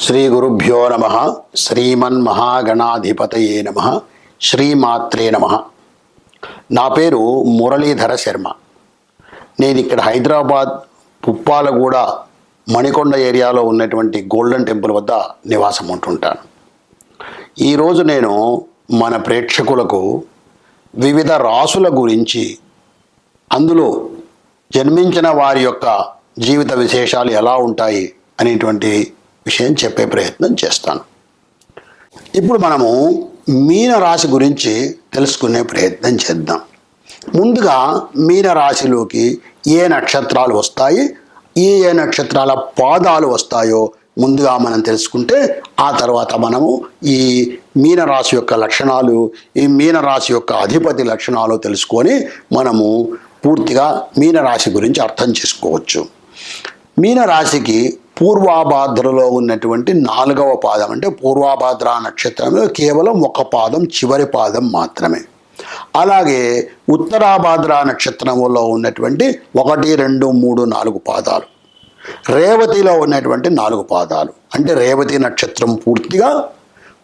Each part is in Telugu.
శ్రీ గురుభ్యో నమ. శ్రీమన్మహాగణాధిపతయే నమ. శ్రీమాత్రే నమ. నా పేరు మురళీధర శర్మ. నేను ఇక్కడ హైదరాబాద్ పుప్పాలగూడ మణికొండ ఏరియాలో ఉన్నటువంటి గోల్డెన్ టెంపుల్ వద్ద నివాసం ఉంటుంటాను. ఈరోజు నేను మన ప్రేక్షకులకు వివిధ రాసుల గురించి అందులో జన్మించిన వారి యొక్క జీవిత విశేషాలు ఎలా ఉంటాయి అనేటువంటి విషయం చెప్పే ప్రయత్నం చేస్తాను. ఇప్పుడు మనము మీన రాశి గురించి తెలుసుకునే ప్రయత్నం చేద్దాం. ముందుగా మీన రాశిలోకి ఏ నక్షత్రాలు వస్తాయి ఏ ఏ నక్షత్రాల పాదాలు వస్తాయో ముందుగా మనం తెలుసుకుంటే ఆ తర్వాత మనము ఈ మీనరాశి యొక్క లక్షణాలు ఈ మీనరాశి యొక్క అధిపతి లక్షణాలు తెలుసుకొని మనము పూర్తిగా మీనరాశి గురించి అర్థం చేసుకోవచ్చు. మీనరాశికి పూర్వాభాద్రలో ఉన్నటువంటి నాలుగవ పాదం అంటే పూర్వాభాద్ర నక్షత్రంలో కేవలం ఒక పాదం చివరి పాదం మాత్రమే. అలాగే ఉత్తరాభాద్ర నక్షత్రంలో ఉన్నటువంటి ఒకటి రెండు మూడు నాలుగు పాదాలు. రేవతిలో ఉన్నటువంటి నాలుగు పాదాలు. అంటే రేవతి నక్షత్రం పూర్తిగా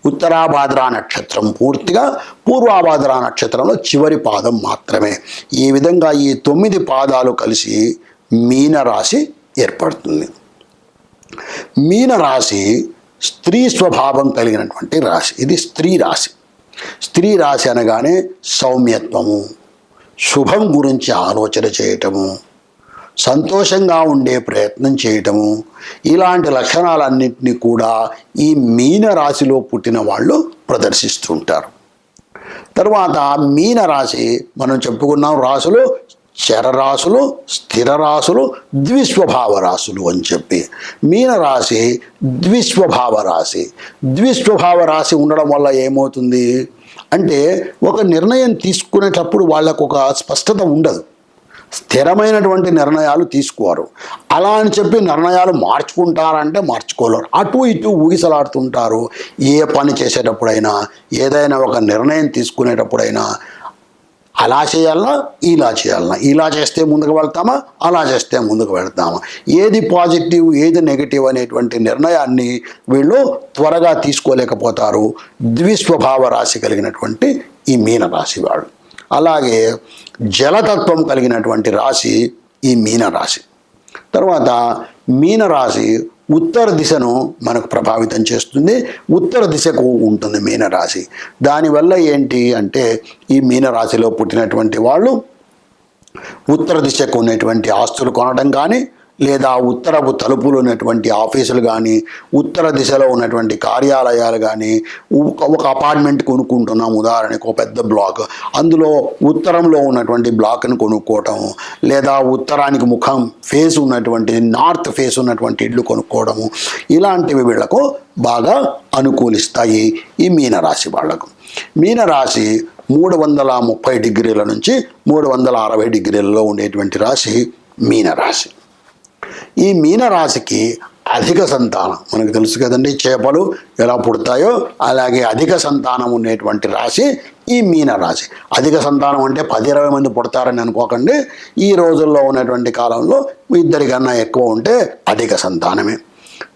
ఉత్తరాభాద్ర నక్షత్రం పూర్తిగా పూర్వాభాద్ర నక్షత్రంలో చివరి పాదం మాత్రమే. ఈ విధంగా ఈ తొమ్మిది పాదాలు కలిసి మీన రాశి ఏర్పడుతుంది. మీన రాశి స్త్రీ స్వభావం కలిగినటువంటి రాశి. ఇది స్త్రీ రాశి. స్త్రీ రాశి అనగానే సౌమ్యత్వము శుభం గురించి ఆలోచన చేయటము సంతోషంగా ఉండే ప్రయత్నం చేయటము ఇలాంటి లక్షణాలన్నింటినీ కూడా ఈ మీన రాశిలో పుట్టిన వాళ్ళు ప్రదర్శిస్తుంటారు. తర్వాత మీన రాశి మనం చెప్పుకున్నాం రాశులు చరరాశులు స్థిర రాశులు ద్విస్వభావ రాశులు అని చెప్పి. మీనరాశి ద్విస్వభావ రాశి ద్విస్వభావ రాశి ఉండడం వల్ల ఏమవుతుంది? అంటే ఒక నిర్ణయం తీసుకునేటప్పుడు వాళ్ళకు ఒక స్పష్టత ఉండదు. స్థిరమైనటువంటి నిర్ణయాలు తీసుకోరు. అలా అని చెప్పి నిర్ణయాలు మార్చుకుంటారంటే మార్చుకోలేరు. అటు ఇటు ఊగిసలాడుతుంటారు. ఏ పని చేసేటప్పుడైనా ఏదైనా ఒక నిర్ణయం తీసుకునేటప్పుడైనా అలా చేయాలన్నా ఇలా చేయాలన్నా ఇలా చేస్తే ముందుకు వెళ్తామా? అలా చేస్తే ముందుకు వెళ్తామా? ఏది పాజిటివ్ ఏది నెగిటివ్ అనేటువంటి నిర్ణయాన్ని వీళ్ళు త్వరగా తీసుకోలేకపోతారు. ద్విస్వభావ రాశి కలిగినటువంటి ఈ మీన రాశి వాడు అలాగే జలతత్వం కలిగినటువంటి రాశి ఈ మీనరాశి. తర్వాత మీన రాశి ఉత్తర దిశను మనకు ప్రభావితం చేస్తుంది. ఉత్తర దిశకు ఉంటుంది మీనరాశి. దానివల్ల ఏంటి అంటే ఈ మీనరాశిలో పుట్టినటువంటి వాళ్ళు ఉత్తర దిశకు ఉన్నటువంటి ఆస్తులు కొనడం కానీ లేదా ఉత్తరపు తలుపులు ఉన్నటువంటి ఆఫీసులు కానీ ఉత్తర దిశలో ఉన్నటువంటి కార్యాలయాలు కానీ ఒక- అపార్ట్మెంట్ కొనుక్కుంటున్నాం. ఉదాహరణకు ఒక పెద్ద బ్లాక్ అందులో ఉత్తరంలో ఉన్నటువంటి బ్లాక్ని కొనుక్కోవటం లేదా ఉత్తరానికి ముఖం ఫేస్ ఉన్నటువంటి నార్త్ ఫేస్ ఉన్నటువంటి ఇల్లు కొనుక్కోవడము ఇలాంటివి వీళ్ళకు బాగా అనుకూలిస్తాయి ఈ మీనరాశి వాళ్ళకు మీనరాశి మూడు వందల ముప్పై డిగ్రీల నుంచి మూడు వందల అరవై డిగ్రీలలో ఉండేటువంటి రాశి మీనరాశి. ఈ మీనరాశికి అధిక సంతానం. మనకు తెలుసు కదండి చేపలు ఎలా పుడతాయో అలాగే అధిక సంతానం ఉండేటువంటి రాశి ఈ మీనరాశి. అధిక సంతానం అంటే పది ఇరవై మంది పుడతారని అనుకోకండి. ఈ రోజుల్లో ఉన్నటువంటి కాలంలో ఇద్దరికన్నా ఎక్కువ ఉంటే అధిక సంతానమే.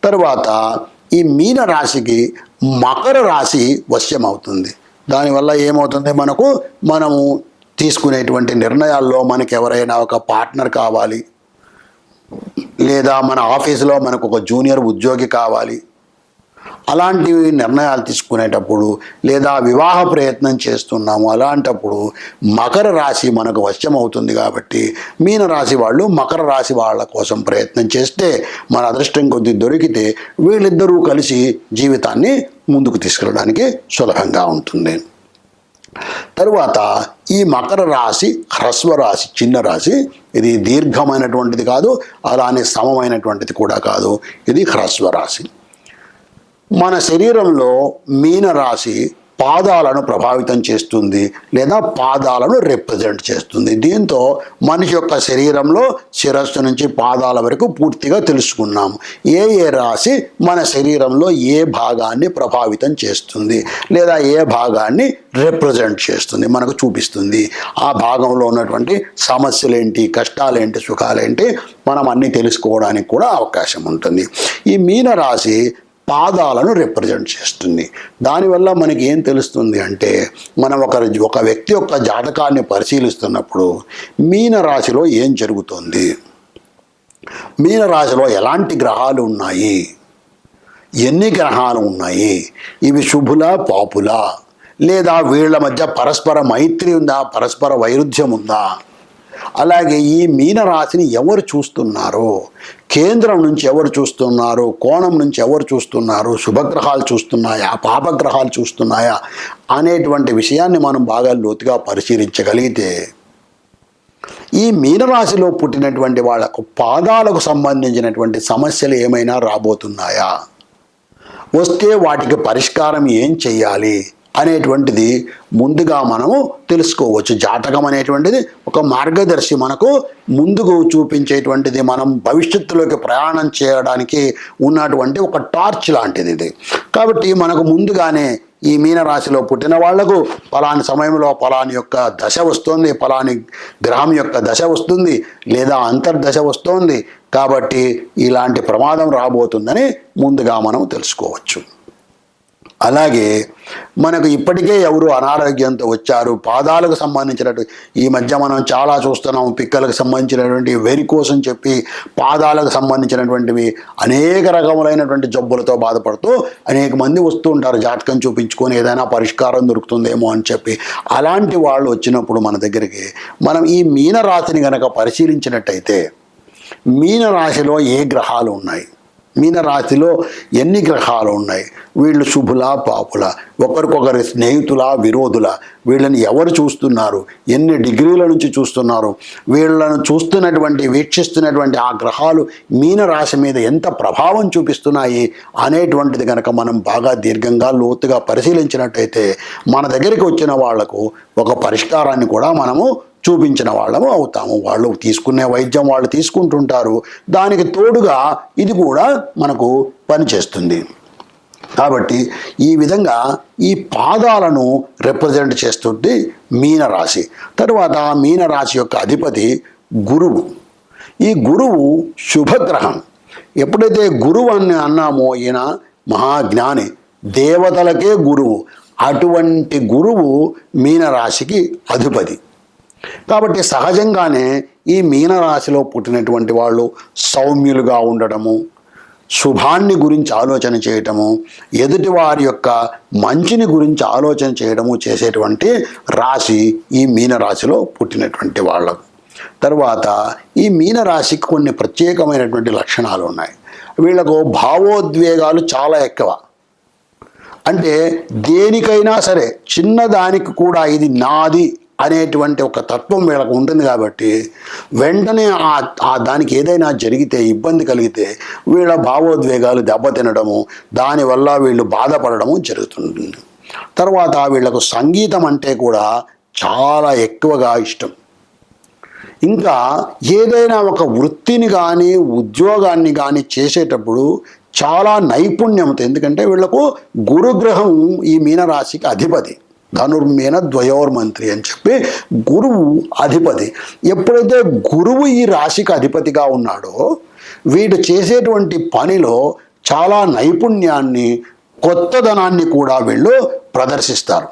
తరువాత ఈ మీన రాశికి మకర రాశి వశ్యం అవుతుంది దానివల్ల ఏమవుతుంది మనకు? మనము తీసుకునేటువంటి నిర్ణయాల్లో మనకు ఎవరైనా ఒక పార్ట్నర్ కావాలి. లేదా మన ఆఫీసులో మనకు ఒక జూనియర్ ఉద్యోగి కావాలి. అలాంటి నిర్ణయాలు తీసుకునేటప్పుడు లేదా వివాహ ప్రయత్నం చేస్తున్నాము అలాంటప్పుడు మకర రాశి మనకు వశ్యం అవుతుంది కాబట్టి మీన రాశి వాళ్ళు మకర రాశి వాళ్ళ కోసం ప్రయత్నం చేస్తే మన అదృష్టం కొద్ది దొరికితే వీళ్ళిద్దరూ కలిసి జీవితాన్ని ముందుకు తీసుకెళ్ళడానికి సులభంగా ఉంటుంది. తరువాత ఈ మకర రాశి హ్రస్వ రాశి చిన్న రాశి ఇది దీర్ఘమైనటువంటిది కాదు అలానే సమమైనటువంటిది కూడా కాదు. ఇది హ్రస్వ రాశి. మన శరీరంలో మీన రాశి పాదాలను ప్రభావితం చేస్తుంది లేదా పాదాలను రిప్రజెంట్ చేస్తుంది. దీంతో మనిషి యొక్క శరీరంలో శిరస్సు నుంచి పాదాల వరకు పూర్తిగా తెలుసుకున్నాం. ఏ ఏ రాశి మన శరీరంలో ఏ భాగాన్ని ప్రభావితం చేస్తుంది లేదా ఏ భాగాన్ని రిప్రజెంట్ చేస్తుంది మనకు చూపిస్తుంది. ఆ భాగంలో ఉన్నటువంటి సమస్యలేంటి కష్టాలేంటి సుఖాలేంటి మనం అన్నీ తెలుసుకోవడానికి కూడా అవకాశం ఉంటుంది. ఈ మీన రాశి పాదాలను రిప్రజెంట్ చేస్తుంది. దానివల్ల మనకి ఏం తెలుస్తుంది అంటే మనం ఒక ఒక వ్యక్తి యొక్క జాతకాన్ని పరిశీలిస్తున్నప్పుడు మీన రాశిలో ఏం జరుగుతుంది? మీన రాశిలో ఎలాంటి గ్రహాలు ఉన్నాయి? ఎన్ని గ్రహాలు ఉన్నాయి? ఇవి శుభులా పాపులా? లేదా వీళ్ళ మధ్య పరస్పర మైత్రి ఉందా? పరస్పర వైరుధ్యం ఉందా? అలాగే ఈ మీనరాశిని ఎవరు చూస్తున్నారు? కేంద్రం నుంచి ఎవరు చూస్తున్నారు? కోణం నుంచి ఎవరు చూస్తున్నారు? శుభగ్రహాలు చూస్తున్నాయా? పాపగ్రహాలు చూస్తున్నాయా? అనేటువంటి విషయాన్ని మనం బాగా లోతుగా పరిశీలించగలిగితే ఈ మీనరాశిలో పుట్టినటువంటి వాళ్ళకు పాదాలకు సంబంధించినటువంటి సమస్యలు ఏమైనా రాబోతున్నాయా? వస్తే వాటికి పరిష్కారం ఏం చెయ్యాలి? అనేటువంటిది ముందుగా మనము తెలుసుకోవచ్చు. జాతకం అనేటువంటిది ఒక మార్గదర్శి మనకు ముందుకు చూపించేటువంటిది. మనం భవిష్యత్తులోకి ప్రయాణం చేయడానికి ఉన్నటువంటి ఒక టార్చ్ లాంటిది ఇది. కాబట్టి మనకు ముందుగానే ఈ మీనరాశిలో పుట్టిన వాళ్ళకు పలాని సమయంలో పలాని యొక్క దశ వస్తుంది పలాని గ్రహం యొక్క దశ వస్తుంది లేదా అంతర్దశ వస్తుంది. కాబట్టి ఇలాంటి ప్రమాదం రాబోతుందని ముందుగా మనం తెలుసుకోవచ్చు. అలాగే మనకు ఇప్పటికే ఎవరు అనారోగ్యంతో వచ్చారు పాదాలకు సంబంధించినటువంటి ఈ మధ్య మనం చాలా చూస్తున్నాం పిక్కలకు సంబంధించినటువంటి వెరికోస్ అని చెప్పి పాదాలకు సంబంధించినటువంటివి అనేక రకములైనటువంటి జబ్బులతో బాధపడుతూ అనేక మంది వస్తూ ఉంటారు జాతకం చూపించుకొని ఏదైనా పరిష్కారం దొరుకుతుందేమో అని చెప్పి. అలాంటి వాళ్ళు వచ్చినప్పుడు మన దగ్గరికి మనం ఈ మీనరాశిని కనుక పరిశీలించినట్టయితే మీనరాశిలో ఏ గ్రహాలు ఉన్నాయి? మీనరాశిలో ఎన్ని గ్రహాలు ఉన్నాయి? వీళ్ళు శుభుల పాపుల. ఒకరికొకరి స్నేహితుల విరోధుల. వీళ్ళని ఎవరు చూస్తున్నారు? ఎన్ని డిగ్రీల నుంచి చూస్తున్నారు? వీళ్ళను చూస్తున్నటువంటి వీక్షిస్తున్నటువంటి ఆ గ్రహాలు మీనరాశి మీద ఎంత ప్రభావం చూపిస్తున్నాయి అనేటువంటిది కనుక మనం బాగా దీర్ఘంగా లోతుగా పరిశీలించినట్టయితే మన దగ్గరికి వచ్చిన వాళ్ళకు ఒక పరిష్కారాన్ని కూడా మనము చూపించిన వాళ్ళము అవుతాము. వాళ్ళు తీసుకునే వైద్యం వాళ్ళు తీసుకుంటుంటారు. దానికి తోడుగా ఇది కూడా మనకు పనిచేస్తుంది. కాబట్టి ఈ విధంగా ఈ పాదాలను రిప్రజెంట్ చేస్తుంది మీనరాశి. తరువాత మీనరాశి యొక్క అధిపతి గురువు. ఈ గురువు శుభగ్రహం. ఎప్పుడైతే గురువు అని అన్నామో ఈయన మహాజ్ఞాని దేవతలకే గురువు. అటువంటి గురువు మీనరాశికి అధిపతి. కాబట్టి సహజంగానే ఈ మీనరాశిలో పుట్టినటువంటి వాళ్ళు సౌమ్యులుగా ఉండడము శుభాన్ని గురించి ఆలోచన చేయటము ఎదుటి వారి యొక్క మంచిని గురించి ఆలోచన చేయడము చేసేటువంటి రాశి ఈ మీనరాశిలో పుట్టినటువంటి వాళ్ళకు. తర్వాత ఈ మీనరాశికి కొన్ని ప్రత్యేకమైనటువంటి లక్షణాలు ఉన్నాయి. వీళ్ళకు భావోద్వేగాలు చాలా ఎక్కువ. అంటే దేనికైనా సరే చిన్నదానికి కూడా ఇది నాది అనేటువంటి ఒక తత్వం వీళ్ళకు ఉంటుంది కాబట్టి వెంటనే ఆ దానికి ఏదైనా జరిగితే ఇబ్బంది కలిగితే వీళ్ళ భావోద్వేగాలు దెబ్బతినడము దానివల్ల వీళ్ళు బాధపడడము జరుగుతుంది. తర్వాత వీళ్ళకు సంగీతం అంటే కూడా చాలా ఎక్కువగా ఇష్టం. ఇంకా ఏదైనా ఒక వృత్తిని కానీ ఉద్యోగాన్ని కానీ చేసేటప్పుడు చాలా నైపుణ్యంతో ఎందుకంటే వీళ్ళకు గురుగ్రహం ఈ మీనరాశికి అధిపతి. ధనుర్మేన ద్వయోర్మంత్రి అని చెప్పి గురువు అధిపతి. ఎప్పుడైతే గురువు ఈ రాశికి అధిపతిగా ఉన్నాడో వీడు చేసేటువంటి పనిలో చాలా నైపుణ్యాన్ని కొత్తదనాన్ని కూడా వీళ్ళు ప్రదర్శిస్తారు.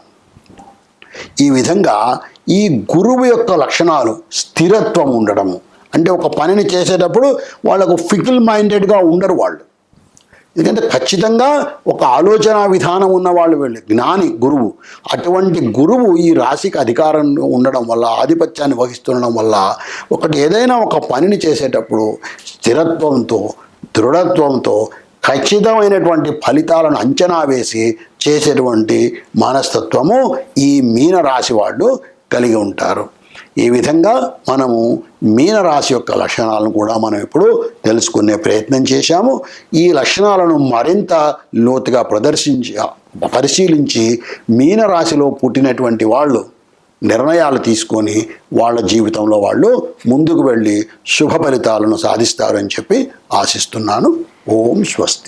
ఈ విధంగా ఈ గురువు యొక్క లక్షణాలు స్థిరత్వం ఉండడము. అంటే ఒక పనిని చేసేటప్పుడు వాళ్ళకు ఫికిల్ మైండెడ్గా ఉండరు వాళ్ళు. ఎందుకంటే ఖచ్చితంగా ఒక ఆలోచన విధానం ఉన్న వాళ్ళు. వీళ్ళు జ్ఞాని గురువు. అటువంటి గురువు ఈ రాశికి అధికారం ఉండడం వల్ల ఆధిపత్యాన్ని వహిస్తుండడం వల్ల ఒకటి ఏదైనా ఒక పనిని చేసేటప్పుడు స్థిరత్వంతో దృఢత్వంతో ఖచ్చితమైనటువంటి ఫలితాలను అంచనా వేసి చేసేటువంటి మనస్తత్వము ఈ మీన రాశి వాళ్ళు కలిగి ఉంటారు. ఈ విధంగా మనము మీనరాశి యొక్క లక్షణాలను కూడా మనం ఇప్పుడు తెలుసుకునే ప్రయత్నం చేశాము. ఈ లక్షణాలను మరింత లోతుగా ప్రదర్శించి పరిశీలించి మీనరాశిలో పుట్టినటువంటి వాళ్ళు నిర్ణయాలు తీసుకొని వాళ్ళ జీవితంలో వాళ్ళు ముందుకు వెళ్ళి శుభ ఫలితాలను సాధిస్తారని చెప్పి ఆశిస్తున్నాను. ఓం స్వస్తి.